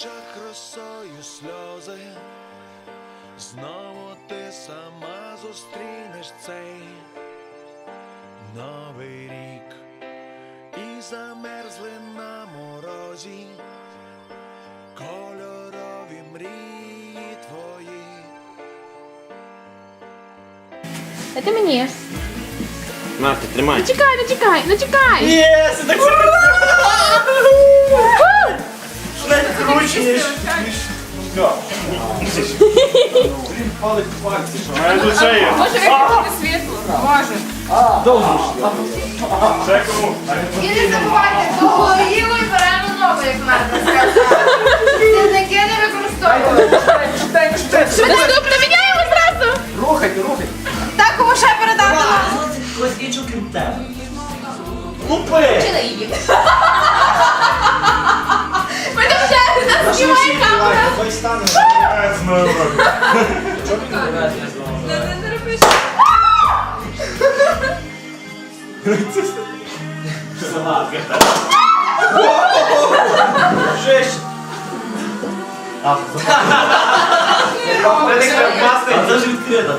очах росою сльози, знову ти сама зустрінеш цей новий рік і замерзли на морозі кольорові мрії твої. Дайте мені. На, ти тримай. Чекай, не чекай, не чекай! Єс, так круче, ніж... Моя душа є. Може виключити світло? Може. Це кому? І не забувайте, до З новим роком. Не роби Шесть. А, це ж відкрито.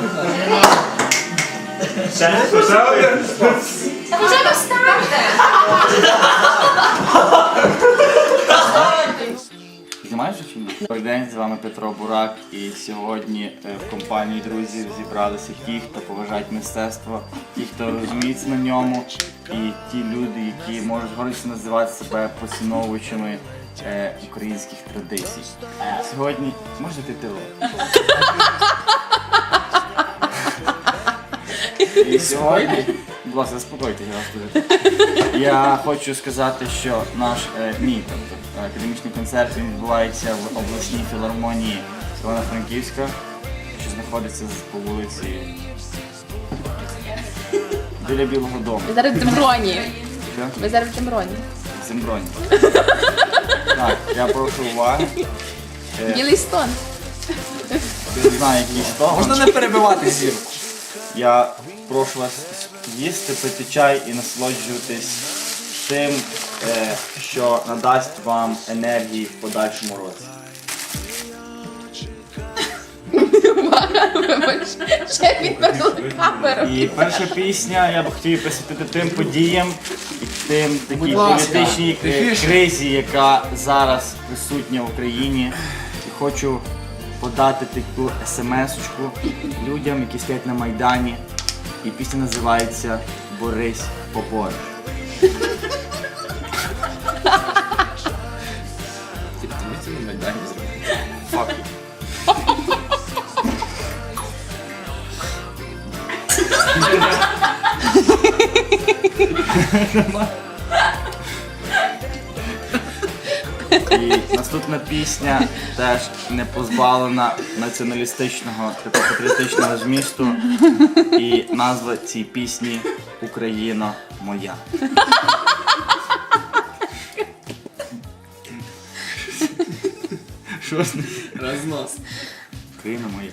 Ще ще один? Та вже не чи ні? Добрий день, з вами Петро Бурак. І сьогодні е, в компанії друзів зібралися ті, хто поважають мистецтво, ті, хто розуміється на ньому, і ті люди, які можуть гордісно називати себе поціновувачами е, українських традицій. Сьогодні можете ти І сьогодні, будь ласка, заспокойтесь, я вас дуже. Я хочу сказати, що наш е, мій тобто, академічний концерт він відбувається в обласній філармонії Івано-Франківська, що знаходиться по вулиці біля Білого Дому. Ви зараз в Демброні. Що? Ви зараз в Демброні. Земброні. Так, я прошу уваги. Е, Білий стон. Я не знаю, який стол. Можна не перебивати зірку. Я прошу вас їсти, пити чай і насолоджуватись тим, е, що надасть вам енергії в подальшому році. І перша пісня я б хотів присвятити тим подіям і тим такій політичній кризі, яка зараз присутня в Україні. І хочу подати таку смс-очку людям, які стоять на Майдані. І пісня називається Борись побореш. Fuck you. І наступна пісня теж не позбавлена націоналістичного та патріотичного змісту. І назва цієї пісні Україна моя. Що з? Рознос. Україна моя.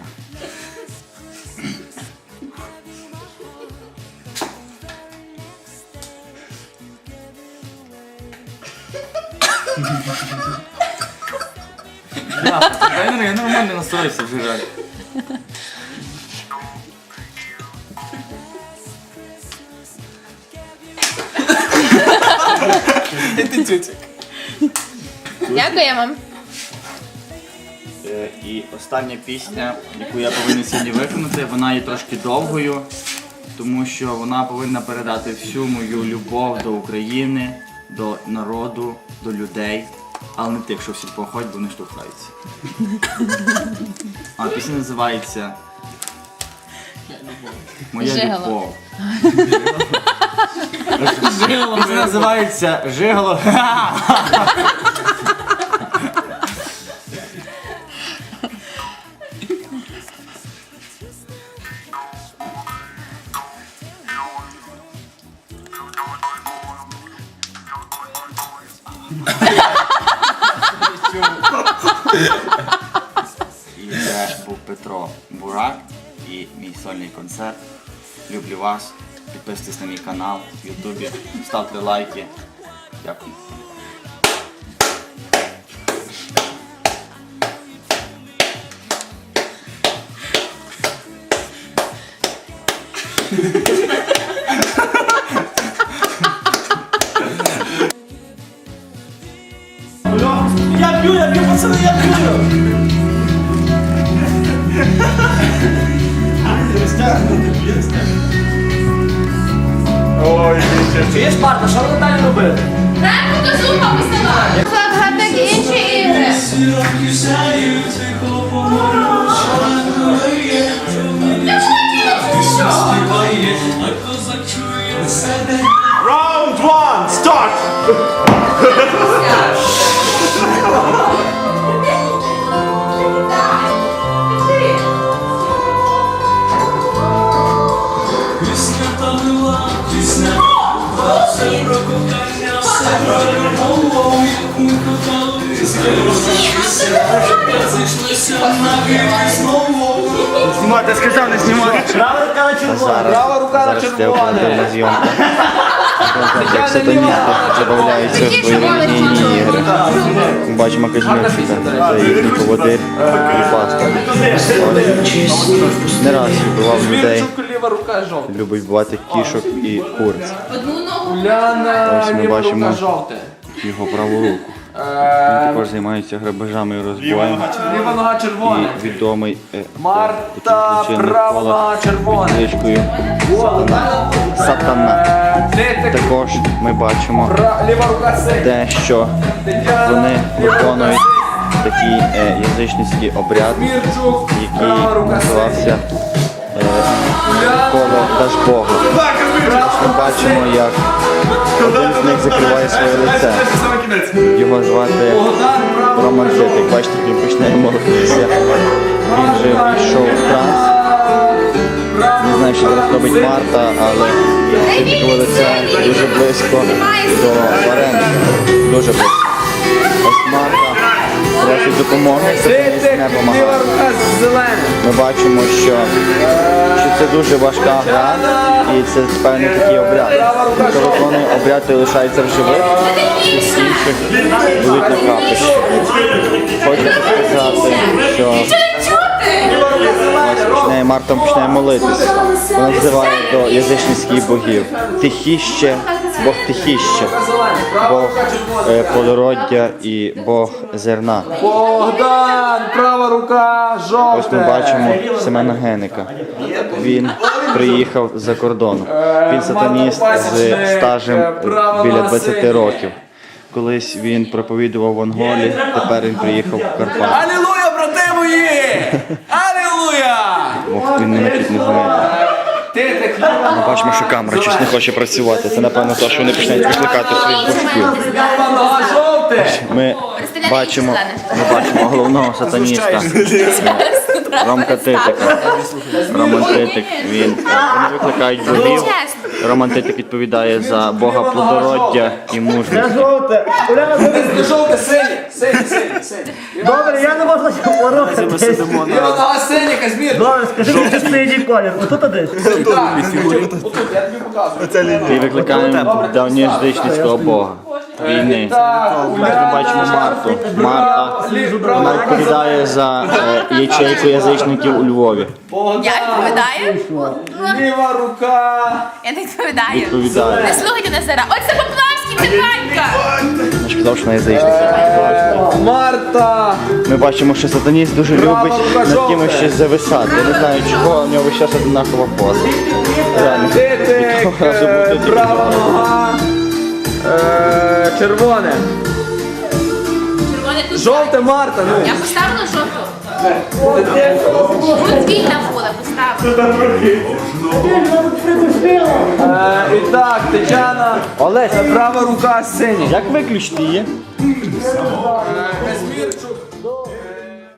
Я я нормально настроївся вже жаль. Ти тютик. Дякуємо. Е, І остання пісня, яку я повинен сьогодні виконати, вона є трошки довгою, тому що вона повинна передати всю мою любов до України, до народу, до людей, але не тих, що всі походять, бо вони штовхаються. А пісня називається Моя Жигало. любов. Пісня називається Жигало. І це був Петро Бурак і мій сольний концерт. Люблю вас. Підписуйтесь на мій канал в Ютубі, ставте лайки. Дякую. Б'ю, я б'ю, пацани, я. Ой. Чуєш, Марта, що ви далі робити? Граємо показуха, Так, Грати інші ігри. Round Знімати, сказав, не знімати. Права рука на червона. Права рука на червона. Як сатаністи забавляються в бойові ігри. Ми бачимо Казмірчика, це їхній поводир і пастор. Не раз вбивав людей, ліва рука жовта. любить вбивати кішок і куриць. Одну ногу. Уляна, Ось ми ліва бачимо. рука жовта. Його праву руку. Він Е, також займається грабежами і Ліва розбоями. нога чи Ліва нога червона. І відомий е, Марта, права нога червона. кличкою Сатана. Сатана. Е, Ти Також ми бачимо пра- ліва рука синя. те, що вони виконують такий е, язичницький обряд, Мірчук, який права рука синя. називався е, коло Дажбогу. Ми бачимо, як один з них закриває своє лице. Його звати Роман Зитик. Бачите, він починає молитися. Він же пішов в транс. Не знаю, що зараз робить Марта, але Зитикове лице дуже близько до вареника. Дуже близько. Ось Марта просить допомоги. Ми бачимо, що, що це дуже важка гра, і це певний такий обряд. Хто виконує обряд і лишається в живих, всіх інших будуть на капищі. Хочу сказати, що починає Марта починає молитися. Вона взиває до язичницьких богів. Тихіще, Бог тихіще, Бог е, плодороддя і Бог зерна. Богдан, права рука жовта. Ось ми бачимо Семена Геника. Він приїхав з-за кордону. Він сатаніст з стажем біля 20 років. Колись він проповідував в Анголі, тепер він приїхав в Карпати. Алілуя, брати мої! Алілуя! Ох, він мене чуть Ми бачимо, що камера щось не хоче працювати. Це напевно те, що вони починають викликати своїх права. Ми бачимо, ми бачимо головного сатаніста Ромка Титика. Роман Титик. Він вони викликають богів. Роман Титик відповідає за Бога плодороддя і мужності. Жовте. Жовте, синє. Синє. Добре, я не можу порухатись. Ліва нога синя, Казмір. Добре, скажи мені, синій колір. Отут десь. Так, отут, я тобі показую. І викликаємо давньождичницького Бога. Війни. Так, Ми бачимо Марту. Марта вона відповідає за е, ячейку язичників у Львові. Я відповідаю? Ліва рука. Я не відповідаю. Відповідає. Не слухайте Назара. Ось це Поплавський, це Ганька. Вона язичник. Марта. Ми бачимо, що сатаніст дуже любить над кимось щось зависати. Я не знаю чого, у нього весь час однакова поза. Реально. Разу е, Права нога. Е, Червоне. Тут. Жовте Марта, ну. Я поставила жовту. Вільна поставила. Е, І так, Тетяна. Олесь, Права рука синя. як виключити її? Казмірчук,